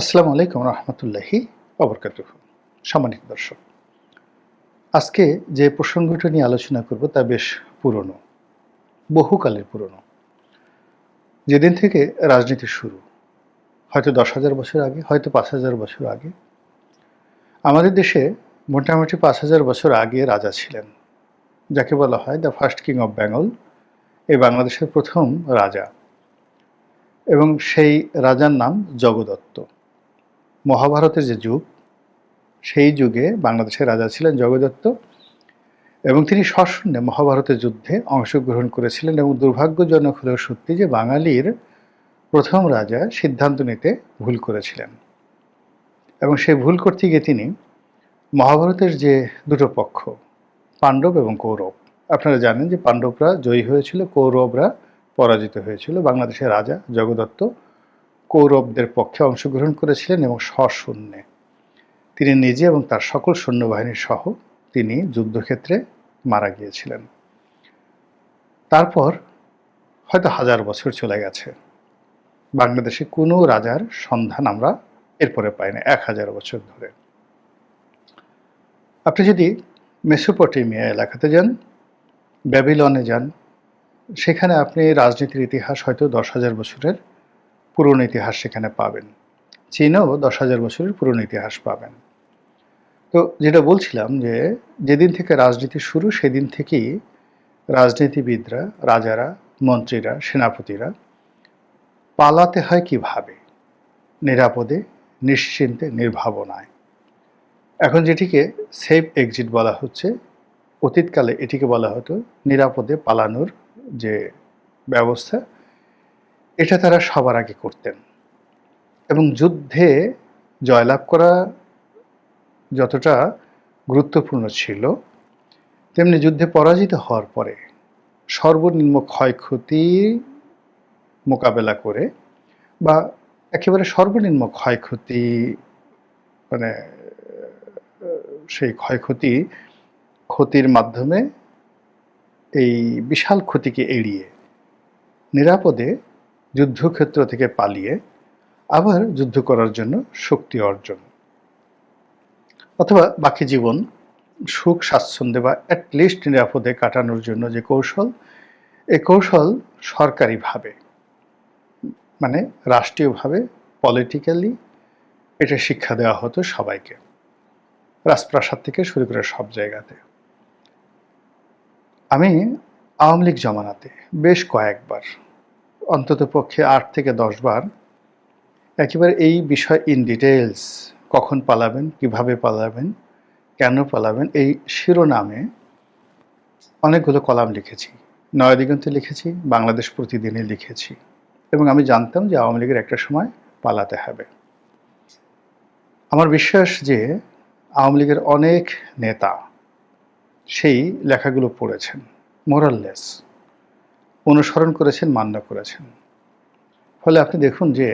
আসসালামু আলাইকুম রহমতুল্লাহি অবরকাত সম্মানিত দর্শক, আজকে যে প্রসঙ্গটা নিয়ে আলোচনা করব তা বেশ পুরনো, বহুকালের পুরনো। যেদিন থেকে রাজনীতি শুরু, হয়তো দশ হাজার বছর আগে, হয়তো পাঁচ হাজার বছর আগে, আমাদের দেশে মোটামুটি পাঁচ হাজার বছর আগে রাজা ছিলেন, যাকে বলা হয় the first king of Bengal এই বাংলাদেশের প্রথম রাজা। এবং সেই রাজার নাম জগদত্ত। মহাভারতের যে যুগ, সেই যুগে বাংলাদেশের রাজা ছিলেন জগদত্ত এবং তিনি সশূন্যে মহাভারতের যুদ্ধে অংশগ্রহণ করেছিলেন এবং দুর্ভাগ্যজনক হলেও সত্যি যে বাঙালির প্রথম রাজা সিদ্ধান্ত নিতে ভুল করেছিলেন। এবং সেই ভুল করতে গিয়ে তিনি মহাভারতের যে দুটো পক্ষ, পাণ্ডব এবং কৌরব, আপনারা জানেন যে পাণ্ডবরা জয়ী হয়েছিল, কৌরবরা পরাজিত হয়েছিল, বাংলাদেশের রাজা জগদত্ত কৌরবদের পক্ষে অংশগ্রহণ করেছিলেন এবং সশূন্যে। তিনি নিজে এবং তার সকল সৈন্যবাহিনীর সহ তিনি যুদ্ধক্ষেত্রে মারা গিয়েছিলেন। তারপর হয়তো হাজার বছর চলে গেছে। বাংলাদেশে কোনো রাজার সন্ধান আমরা এরপরে পাই না, এক হাজার বছর ধরে। আপনি যদি মেসোপটেমিয়া এলাকাতে যান, ব্যাবিলনে যান, সেখানে আপনি রাজনীতির ইতিহাস হয়তো দশ হাজার বছরের পুরনো ইতিহাস সেখানে পাবেন। চীনেও দশ হাজার বছরের পুরনো ইতিহাস পাবেন। তো যেটা বলছিলাম যে, যেদিন থেকে রাজনীতি শুরু, সেদিন থেকেই রাজনীতিবিদরা, রাজারা, মন্ত্রীরা, সেনাপতিরা পালাতে হয় কীভাবে? নিরাপদে, নিশ্চিন্তে, নির্ভাবনায়। এখন যেটিকে সেফ এক্সিট বলা হচ্ছে, অতীতকালে এটিকে বলা হতো নিরাপদে পালানোর যে ব্যবস্থা এটা তারা সবার আগে করতেন। এবং যুদ্ধে জয়লাভ করা যতটা গুরুত্বপূর্ণ ছিল, তেমনি যুদ্ধে পরাজিত হওয়ার পরে সর্বনিম্ন ক্ষয়ক্ষতি মোকাবেলা করে বা একেবারে সর্বনিম্ন ক্ষয়ক্ষতি মানে সেই ক্ষয়ক্ষতি, ক্ষতির মাধ্যমে এই বিশাল ক্ষতিকে এড়িয়ে নিরাপদে যুদ্ধক্ষেত্র থেকে পালিয়ে আবার যুদ্ধ করার জন্য শক্তি অর্জন। অথবা বাকি জীবন সুখ, স্বাচ্ছন্দ্যে বা অ্যাটলিস্ট নিরাপদে কাটানোর জন্য যে কৌশল, এ কৌশল সরকারিভাবে মানে রাষ্ট্রীয়ভাবে পলিটিক্যালি এটা শিক্ষা দেওয়া হতো সবাইকে। রাজপ্রাসাদ থেকে শুরু করে সব জায়গাতে। আমি আওয়ামী লীগ জমানাতে বেশ কয়েকবার অন্তত পক্ষে আট থেকে দশ বার, একেবারে এই বিষয় ইন ডিটেলস কখন পালাবেন, কীভাবে পালাবেন, কেন পালাবেন, এই শিরোনামে অনেকগুলো কলাম লিখেছি। নয়াদিগন্তে লিখেছি, বাংলাদেশ প্রতিদিনে লিখেছি এবং আমি জানতাম যে আওয়ামী লীগের একটা সময় পালাতে হবে। আমার বিশ্বাস যে আওয়ামী লীগের অনেক নেতা সেই লেখাগুলো পড়েছেন মোরাললেস অনুসরণ করেছেন মান্য করেছেন। ফলে আপনি দেখুন যে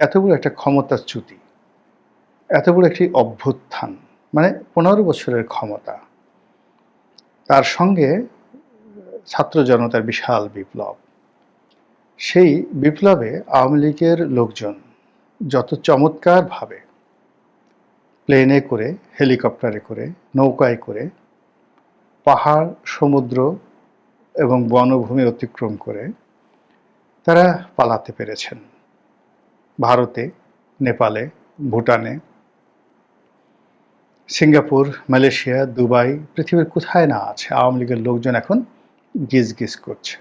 এত বড় একটা ক্ষমতাচ্যুতি এত বড় একটি অভ্যুত্থান মানে পনেরো বছরের ক্ষমতা, তার সঙ্গে ছাত্র জনতার বিশাল বিপ্লব। সেই বিপ্লবে আওয়ামী লীগের লোকজন যত চমৎকারভাবে প্লেনে করে, হেলিকপ্টারে করে, নৌকায় করে, পাহাড়, সমুদ্র এবং বনভূমি অতিক্রম করে তারা পালাতে পেরেছেন। ভারতে, নেপালে, ভুটানে, সিঙ্গাপুর, মালয়েশিয়া, দুবাই, পৃথিবীর কোথায় না আছে, আওয়ামী লীগের লোকজন এখন গিজ গিজ করছে।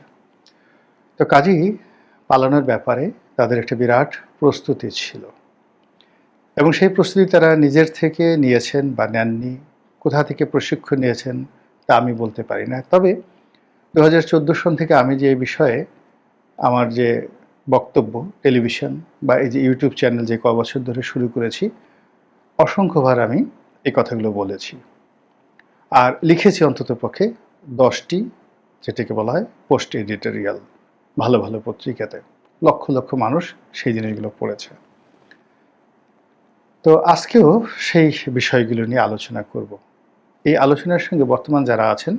তো কাজেই পালানোর ব্যাপারে তাদের একটা বিরাট প্রস্তুতি ছিল। এবং সেই প্রস্তুতি তারা নিজের থেকে নিয়েছেন বা নেননি, কোথা থেকে প্রশিক্ষণ নিয়েছেন তা আমি বলতে পারি না। তবে দু হাজার চোদ্দ সন থেকে আমি যে বিষয়ে আমার যে বক্তব্য, টেলিভিশন বা এই যে ইউটিউব চ্যানেল যে ক বছর ধরে শুরু করেছি, অসংখ্যবার আমি এই কথাগুলো বলেছি। আর লিখেছি অন্তত পক্ষে দশটি যেটাকে বলা হয় পোস্ট এডিটোরিয়াল, ভালো ভালো পত্রিকাতে। লক্ষ লক্ষ মানুষ সেই জিনিসগুলো পড়েছে। তো আজকেও সেই বিষয়গুলো নিয়ে আলোচনা করব। এই আলোচনার সঙ্গে বর্তমান যারা আছেন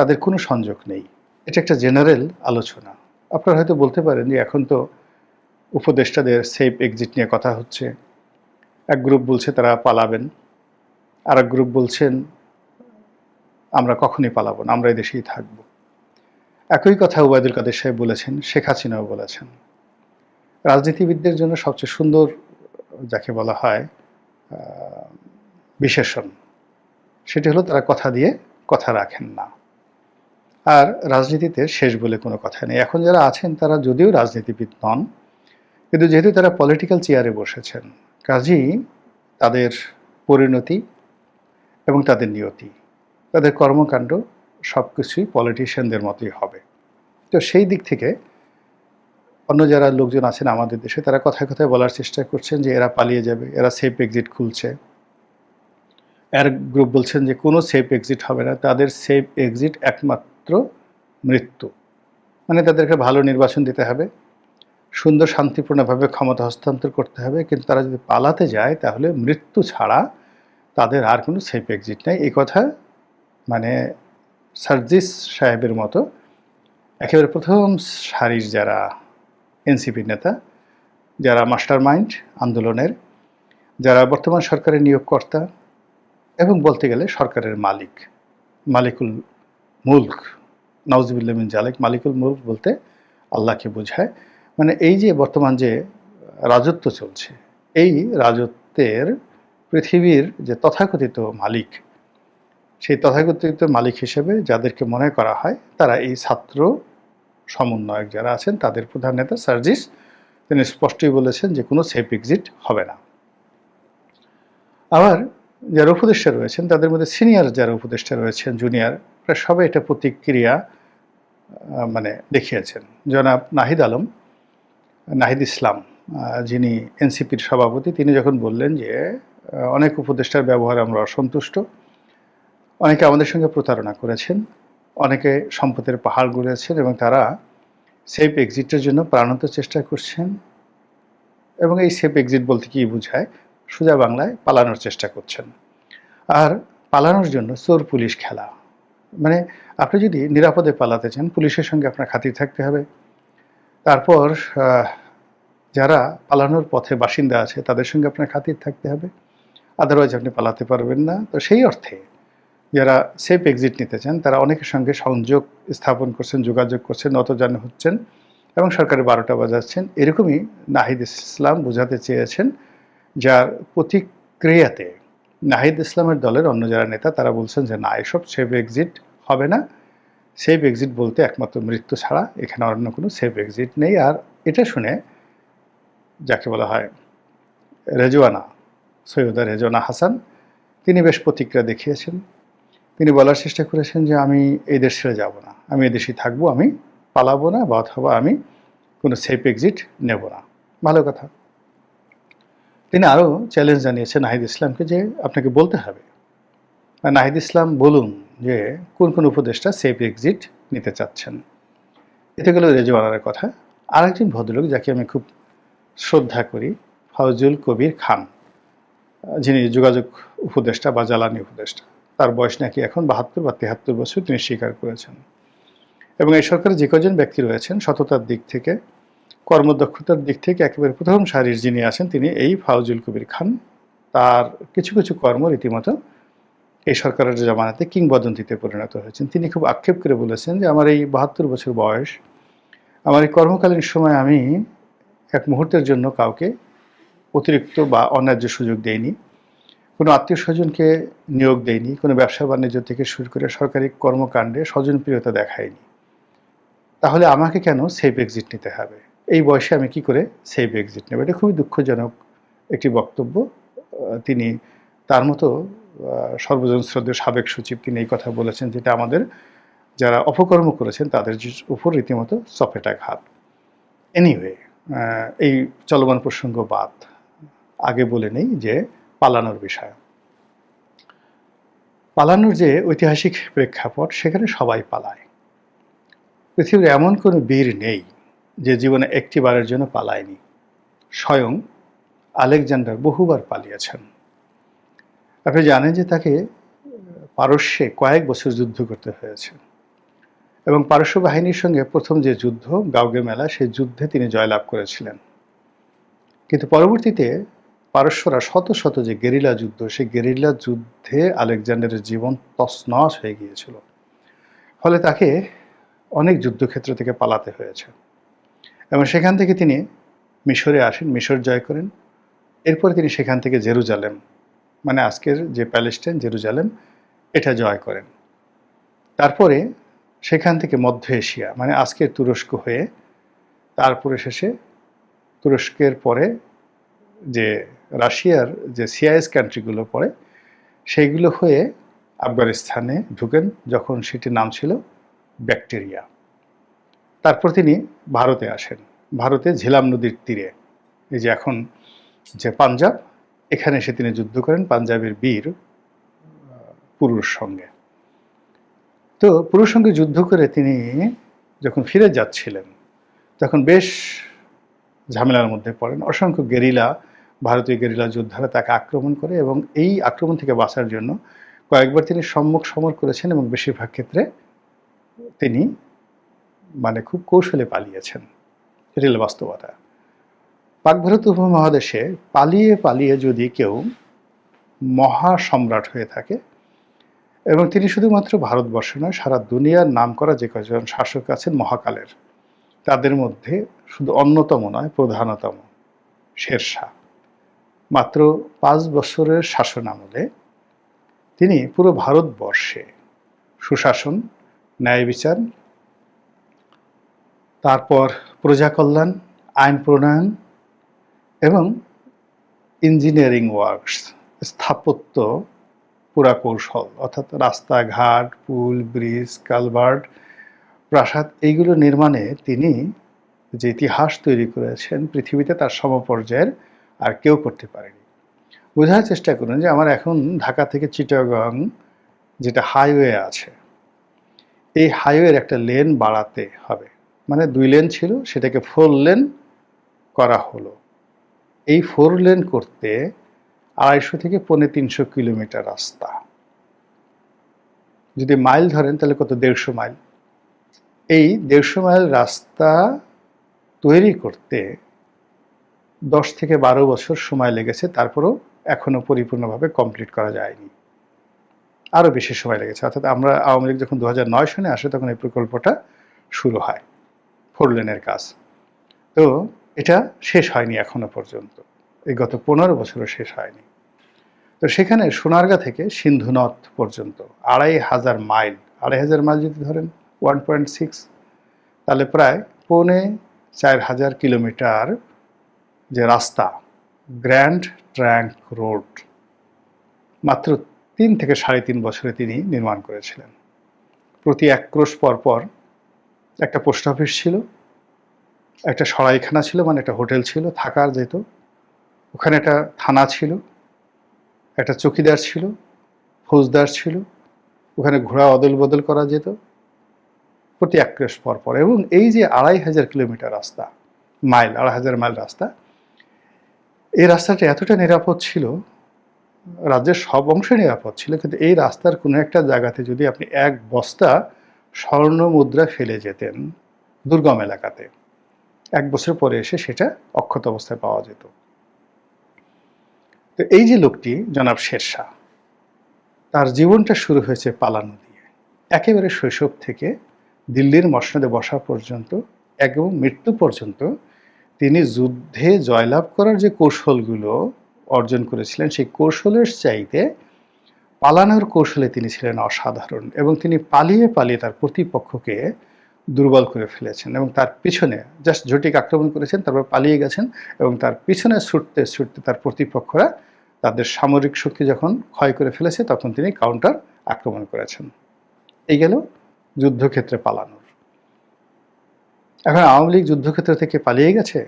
তাদের কোনো সংযোগ নেই। এটা একটা জেনারেল আলোচনা। আপনারা হয়তো বলতে পারেন যে এখন তো উপদেষ্টাদের সেফ এক্সিট নিয়ে কথা হচ্ছে। এক গ্রুপ বলছে তারা পালাবেন। আর এক গ্রুপ বলছেন, আমরা কখনই পালাবো না, আমরা এই দেশেই থাকব। একই কথা ওবায়দুল কাদের সাহেব বলেছেন, শেখ হাসিনাও বলেছেন। রাজনীতিবিদদের জন্য সবচেয়ে সুন্দর যাকে বলা হয় বিশেষণ, সেটি হলো তারা কথা দিয়ে কথা রাখেন না। আর রাজনীতিতে শেষ বলে কোনো কথা নেই। এখন যারা আছেন, তারা যদিও রাজনীতিবিদ নন, কিন্তু যেহেতু তারা পলিটিক্যাল চেয়ারে বসেছেন কাজেই তাদের পরিণতি এবং তাদের নিয়তি, তাদের কর্মকাণ্ড সব কিছুই পলিটিশিয়ানদের মতোই হবে। তো সেই দিক থেকে অন্য যারা লোকজন আছেন আমাদের দেশে, তারা কথায় কথায় বলার চেষ্টা করছেন যে এরা পালিয়ে যাবে, এরা সেফ এক্সিট খুলছে। এর গ্রুপ বলছেন যে কোনো সেফ এক্সিট হবে না, তাদের সেফ এক্সিট একমাত্র মৃত্যু। মানে তাদেরকে ভালো নির্বাচন দিতে হবে, সুন্দর শান্তিপূর্ণভাবে ক্ষমতা হস্তান্তর করতে হবে, কিন্তু তারা যদি পালাতে যায় তাহলে মৃত্যু ছাড়া তাদের আর কোনো সেফ এক্সিট নাই। এই কথা মানে সার্জিস সাহেবের মতো একেবারে প্রথম সারির যারা এনসিপির নেতা, যারা মাস্টার মাইন্ড আন্দোলনের, যারা বর্তমান সরকারের নিয়োগকর্তা এবং বলতে গেলে সরকারের মালিক, মালিকুল মুলক। নওয়াজবিল্লা মিন জালেক, মালিকুল মুলক বলতে আল্লাহকে বোঝায়। মানে এই যে বর্তমান যে রাজত্ব চলছে, এই রাজত্বের পৃথিবীর যে তথাকথিত মালিক, সেই তথাকথিত মালিক হিসেবে যাদেরকে মনে করা হয়, তারা এই ছাত্র সমন্বয়ক যারা আছেন, তাদের প্রধান নেতা সার্জিস, তিনি স্পষ্টই বলেছেন যে কোনো সেফ এক্সিট হবে না। আবার যারা উপদেষ্টা রয়েছেন, তাদের মধ্যে সিনিয়র যারা উপদেষ্টা রয়েছেন, জুনিয়র সবাই এটা প্রতিক্রিয়া মানে দেখিয়েছেন। জনাব নাহিদ আলম, নাহিদ ইসলাম যিনি এনসিপির সভাপতি, তিনি যখন বললেন যে অনেক উপদেষ্টার ব্যবহার আমরা অসন্তুষ্ট, অনেকে আমাদের সঙ্গে প্রতারণা করেছেন, অনেকে সম্পদের পাহাড় গড়েছেন এবং তারা সেফ এক্সিটের জন্য প্রাণান্ত চেষ্টা করছেন এবং এই সেফ এক্সিট বলতে কি বোঝায়? সোজা বাংলায় পালানোর চেষ্টা করছেন। আর পালানোর জন্য চোর পুলিশ খেলা। মানে আপনি যদি নিরাপদে পালাতে চান, পুলিশের সঙ্গে আপনার খাতির থাকতে হবে। তারপর যারা পালানোর পথে বাসিন্দা আছে, তাদের সঙ্গে আপনার খাতির থাকতে হবে। আদারওয়াইজ আপনি পালাতে পারবেন না। তো সেই অর্থে যারা সেফ এক্সিট নিতে চান, তারা অনেকের সঙ্গে সংযোগ স্থাপন করছেন, যোগাযোগ করছেন, নতজান হচ্ছেন এবং সরকারের বারোটা বাজাচ্ছেন। এরকমই নাহিদ ইসলাম বোঝাতে চেয়েছেন, যার প্রতিক্রিয়াতে নাহিদ ইসলামের দলের অন্য যারা নেতা, তারা বলছেন যে, না, এসব সেফ এক্সিট হবে না। সেফ এক্সিট বলতে একমাত্র মৃত্যু ছাড়া এখানে অন্য কোনো সেফ এক্সিট নেই। আর এটা শুনে যাকে বলা হয় রেজওয়ানা, সৈয়দা রেজওয়ানা হাসান, তিনি বেশ প্রতিক্রিয়া দেখিয়েছেন। তিনি বলার চেষ্টা করেছেন যে, আমি এই দেশ ছেড়ে যাব না। আমি এই দেশেই থাকব। আমি পালাবো না বা অথবা আমি কোনো সেফ এক্সিট নেব না। ভালো কথা। তিনি আরও চ্যালেঞ্জ জানিয়েছেন নাহিদ ইসলামকে যে আপনাকে বলতে হবে। নাহিদ ইসলাম বলুন যে কোন কোন উপদেষ্টা সেফ এক্সিট নিতে চাচ্ছেন। এতে গেল রেজওয়ানার কথা। আরেকজন ভদ্রলোক যাকে আমি খুব শ্রদ্ধা করি ফাউজুল কবির খান। যিনি যোগাযোগ উপদেষ্টা বা জ্বালানি উপদেষ্টা। তার বয়স নাকি এখন বাহাত্তর বা তেহাত্তর বছর তিনি স্বীকার করেছেন। এবং এই সরকারে যে কজন ব্যক্তি রয়েছেন সততার দিক থেকে কর্মদক্ষতার দিক থেকে একেবারে প্রথম সারির যিনি আছেন, তিনি এই ফাউজুল কবির খান। তার কিছু কিছু কর্ম রীতিমতো এই সরকারের জামানাতে কিংবদন্তিতে পরিণত হয়েছেন। তিনি খুব আক্ষেপ করে বলেছেন যে, আমার এই বাহাত্তর বছর বয়স, আমার এই কর্মকালীন সময় আমি এক মুহূর্তের জন্য কাউকে অতিরিক্ত বা অন্যায্য সুযোগ দেয়নি কোনো আত্মীয় স্বজনকে নিয়োগ দেয়নি কোনো ব্যবসা বাণিজ্য থেকে শুরু করে সরকারি কর্মকাণ্ডে স্বজনপ্রিয়তা দেখায়নি। তাহলে আমাকে কেন সেফ এক্সিট নিতে হবে? এই বয়সে আমি কি করে সেফ এক্সিট নেব? এটা খুবই দুঃখজনক একটি বক্তব্য। তিনি তার মতো আহ, সর্বজন শ্রদ্ধেয় সাবেক সচিব তিনি এই কথা বলেছেন যেটা আমাদের যারা অপকর্ম করেছেন তাদের উপর রীতিমতো চপেটাঘাত এনিওয়ে এই চলমান প্রসঙ্গ বাদ আগে বলে নেই যে পালানোর বিষয়। পালানোর যে ঐতিহাসিক প্রেক্ষাপট সেখানে সবাই পালায়। পৃথিবীর এমন কোনো বীর নেই যে জীবনে একটি বারের জন্য পালায়নি, স্বয়ং আলেকজান্ডার বহুবার পালিয়েছেন। আপনি জানেন যে তাকে পারস্যে কয়েক বছর যুদ্ধ করতে হয়েছে এবং পারস্য বাহিনীর সঙ্গে প্রথম যে যুদ্ধ গাউগে মেলা সেই যুদ্ধে তিনি জয়লাভ করেছিলেন। কিন্তু পরবর্তীতে পারস্যরা শত শত যে গেরিলা যুদ্ধ, সেই গেরিলা যুদ্ধে আলেকজান্ডারের জীবন তছনছ হয়ে গিয়েছিল। ফলে তাকে অনেক যুদ্ধক্ষেত্র থেকে পালাতে হয়েছে। এবং সেখান থেকে তিনি মিশরে আসেন, মিশর জয় করেন। এরপরে তিনি সেখান থেকে জেরুজালেম মানে আজকের যে প্যালেস্টাইন জেরুজালেম, এটা জয় করেন। তারপরে সেখান থেকে মধ্য এশিয়া মানে আজকের তুরস্ক হয়ে তারপরে শেষে তুরস্কের পরে যে রাশিয়ার যে সিআইএস কান্ট্রিগুলো পড়ে, সেইগুলো হয়ে আফগানিস্তানে ঢুকেন, যখন সেটির নাম ছিল ব্যাকটেরিয়া। তারপর তিনি ভারতে আসেন। ভারতে ঝিলাম নদীর তীরে। এই যে এখন যে পাঞ্জাব, এখানে এসে তিনি যুদ্ধ করেন পাঞ্জাবের বীর পুরুষ সঙ্গে। তো পুরুষ সঙ্গে যুদ্ধ করে তিনি যখন ফিরে যাচ্ছিলেন, তখন বেশ ঝামেলার মধ্যে পড়েন। অসংখ্য গেরিলা, ভারতীয় গেরিলা যোদ্ধারা তাকে আক্রমণ করে এবং এই আক্রমণ থেকে বাঁচার জন্য কয়েকবার তিনি সম্মুখ সমর করেছেন এবং বেশিরভাগ ক্ষেত্রে তিনি মানে খুব কৌশলে পালিয়েছেন। হলো বাস্তবতা। পাক ভারত উপমহাদেশে পালিয়ে পালিয়ে যদি কেউ মহা সম্রাট হয়ে থাকে এবং তিনি শুধুমাত্র ভারতবর্ষে নয়, সারা দুনিয়ার নাম করা যে কজন শাসক আছেন মহাকালের, তাদের মধ্যে শুধু অন্যতম নয়, প্রধানতম শেরশাহ। মাত্র পাঁচ বছরের শাসন আমলে তিনি পুরো ভারতবর্ষে সুশাসন, ন্যায় বিচার তারপর প্রজা কল্যাণ, আইন প্রণয়ন এবং ইঞ্জিনিয়ারিং ওয়ার্কস, স্থাপত্য পুরা কৌশল অর্থাৎ রাস্তাঘাট, পুল, ব্রিজ, কালভার্ট, প্রাসাদ এইগুলো নির্মাণে তিনি যে ইতিহাস তৈরি করেছেন পৃথিবীতে তার সমপর্যায়ের আর কেউ করতে পারেনি। বোঝার চেষ্টা করুন যে আমার এখন ঢাকা থেকে চিটাগং যেটা হাইওয়ে আছে, এই হাইওয়ের একটা লেন বাড়াতে হবে। মানে দুই লেন ছিল, সেটাকে ফোর লেন করা হলো। এই ফোর লেন করতে আড়াইশো থেকে পৌনে তিনশো কিলোমিটার রাস্তা। যদি মাইল ধরেন, তাহলে কত? দেড়শো মাইল। এই দেড়শো মাইল রাস্তা তৈরি করতে দশ থেকে বারো বছর সময় লেগেছে, তারপরেও এখনও পরিপূর্ণভাবে কমপ্লিট করা যায়নি। আরও বেশি সময় লেগেছে। অর্থাৎ আমরা আওয়ামী লীগ যখন দু হাজার নয় সনে আসে, তখন এই প্রকল্পটা শুরু হয়। ফোর লেনের কাজ। তো এটা শেষ হয়নি এখনও পর্যন্ত। এই গত পনেরো বছরও শেষ হয়নি। তো সেখানে সোনারগা থেকে সিন্ধু নদ পর্যন্ত, আড়াই হাজার মাইল, আড়াই হাজার মাইল যদি ধরেন, ওয়ান পয়েন্ট সিক্স, তাহলে প্রায় পৌনে চার হাজার কিলোমিটার যে রাস্তা, গ্র্যান্ড ট্র্যাঙ্ক রোড, মাত্র তিন থেকে সাড়ে তিন বছরে তিনি নির্মাণ করেছিলেন। প্রতি এক ক্রোশ পর পর একটা পোস্ট অফিস ছিল, একটা সরাইখানা ছিল মানে একটা হোটেল ছিল, থাকার যেত ওখানে একটা থানা ছিল, একটা চৌকিদার ছিল, ফৌজদার ছিল। ওখানে ঘোড়া অদল বদল করা যেত। প্রতি এক ক্রোশ পর পর। এবং এই যে আড়াই হাজার কিলোমিটার রাস্তা, মাইল, আড়াই হাজার মাইল রাস্তা, এই রাস্তাটা এতটা নিরাপদ ছিল, রাজ্যের সব অংশে নিরাপদ ছিল, কিন্তু এই রাস্তার কোনো একটা জায়গাতে যদি আপনি এক বস্তা স্বর্ণ মুদ্রা ফেলে যেতেন দুর্গম এলাকাতে। এক বছর পরে এসে সেটা অক্ষত অবস্থায় পাওয়া যেত। তো এই যে লোকটি, জনাব শেরশাহ, তার জীবনটা শুরু হয়েছে পালানো দিয়ে। একেবারে শৈশব থেকে দিল্লির মসনদে বসা পর্যন্ত এবং মৃত্যু পর্যন্ত তিনি যুদ্ধে জয়লাভ করার যে কৌশলগুলো অর্জন করেছিলেন, সেই কৌশলের চাইতে পালানোর কৌশলে তিনি ছিলেন অসাধারণ এবং তিনি পালিয়ে পালিয়ে তার প্রতিপক্ষকে দুর্বল করে ফেলেছেন এবং তার পিছনে জাস্ট ঝটিক আক্রমণ করেছেন, তারপর পালিয়ে গেছেন এবং তার পিছনে ছুটতে ছুটতে তার প্রতিপক্ষরা তাদের সামরিক শক্তি যখন ক্ষয় করে ফেলেছে, তখন তিনি কাউন্টার আক্রমণ করেছেন। এই গেল যুদ্ধক্ষেত্রে পালানোর। এখন আওয়ামী লীগ যুদ্ধক্ষেত্র থেকে পালিয়ে গেছে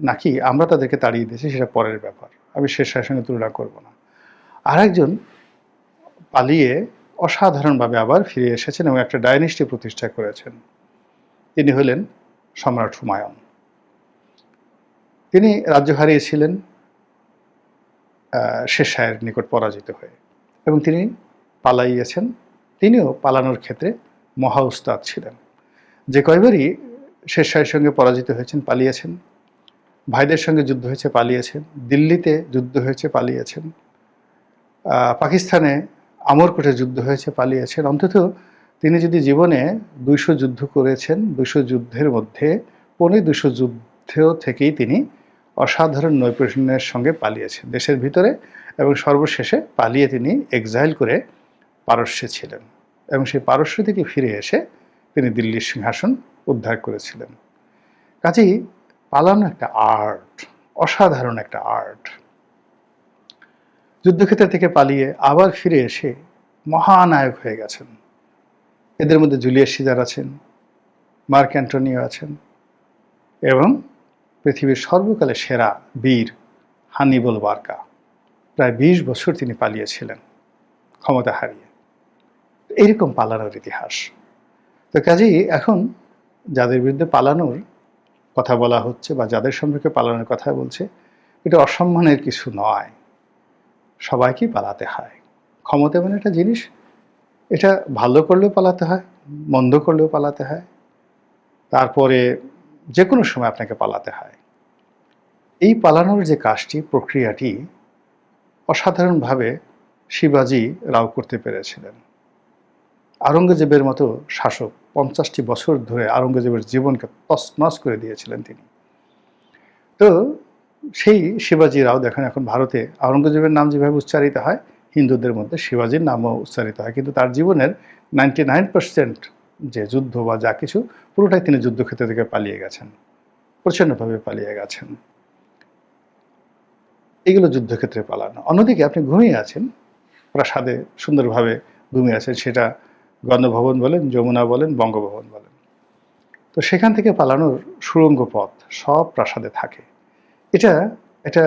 নাকি আমরা তাদেরকে তাড়িয়ে দিয়েছি, সেটা পরের ব্যাপার। আমি শেরশাহের সঙ্গে তুলনা করব না। আরেকজন পালিয়ে অসাধারণভাবে আবার ফিরে এসেছেন এবং একটা ডাইনেস্টি প্রতিষ্ঠা করেছেন। তিনি হলেন সম্রাট হুমায়ুন। তিনি রাজ্য হারিয়েছিলেন শেরশাহের নিকট পরাজিত হয়ে এবং তিনি পালাইয়েছেন। তিনিও পালানোর ক্ষেত্রে মহা উস্তাদ ছিলেন। যে কয়বারই শেরশাহের সঙ্গে পরাজিত হয়েছেন, পালিয়েছেন। ভাইদের সঙ্গে যুদ্ধ হয়েছে, পালিয়েছেন। দিল্লিতে যুদ্ধ হয়েছে, পালিয়েছেন। পাকিস্তানে আমরকোটে যুদ্ধ হয়েছে, পালিয়েছেন। অন্তত তিনি যদি জীবনে দুইশো যুদ্ধ করেছেন, দুইশো যুদ্ধের মধ্যে পনেরো দুশো যুদ্ধ থেকেই তিনি অসাধারণ নৈপুণ্যের সঙ্গে পালিয়েছেন। দেশের ভিতরে এবং সর্বশেষে পালিয়ে তিনি এক্সাইল করে পারস্যে ছিলেন এবং সেই পারস্য থেকে ফিরে এসে তিনি দিল্লির সিংহাসন উদ্ধার করেছিলেন। কাজেই পালানো একটা আর্ট অসাধারণ একটা আর্ট যুদ্ধক্ষেত্র থেকে পালিয়ে আবার ফিরে এসে মহানায়ক হয়ে গেছেন। এদের মধ্যে জুলিয়াস সিজার আছেন, মার্ক অ্যান্টনিও আছেন এবং পৃথিবীর সর্বকালে সেরা বীর হানিবল বার্কা। প্রায় বিশ বছর তিনি পালিয়েছিলেন ক্ষমতা হারিয়ে। এইরকম পালানোর ইতিহাস। তো কাজেই এখন যাদের বিরুদ্ধে পালানোর কথা বলা হচ্ছে বা যাদের সম্পর্কে পালানোর কথা বলছে, এটা অসম্মানের কিছু নয়। সবাইকেই পালাতে হয়। ক্ষমতা মানে একটা জিনিস, এটা ভালো করলেও পালাতে হয়, মন্দ করলেও পালাতে হয়। তারপরে যে কোনো সময় আপনাকে পালাতে হয়। এই পালানোর যে কাজটি, প্রক্রিয়াটি অসাধারণভাবে শিবাজি রাও করতে পেরেছিলেন। আওরঙ্গজেবের মতো শাসক পঞ্চাশটি বছর ধরে আওরঙ্গজেবের জীবনকে তছনছ করে দিয়েছিলেন তিনি। তো সেই শিবাজি রাও দেখেন এখন ভারতে আওরঙ্গজেবের নাম যেভাবে উচ্চারিত হয়, হিন্দুদের মধ্যে শিবাজির নামও উচ্চারিত হয়। কিন্তু তার জীবনের নাইনটি নাইন পার্সেন্ট যে যুদ্ধ বা যা কিছু, পুরোটাই তিনি যুদ্ধক্ষেত্র থেকে পালিয়ে গেছেন প্রচণ্ডভাবে পালিয়ে গেছেন। এগুলো যুদ্ধক্ষেত্রে পালানো। অন্যদিকে আপনি ঘুমিয়ে আছেন, প্রাসাদে সুন্দরভাবে ঘুমিয়ে আছেন, সেটা গণভবন বলেন, যমুনা বলেন, বঙ্গভবন বলেন। তো সেখান থেকে পালানোর সুড়ঙ্গ পথ সব প্রাসাদে থাকে। এটা এটা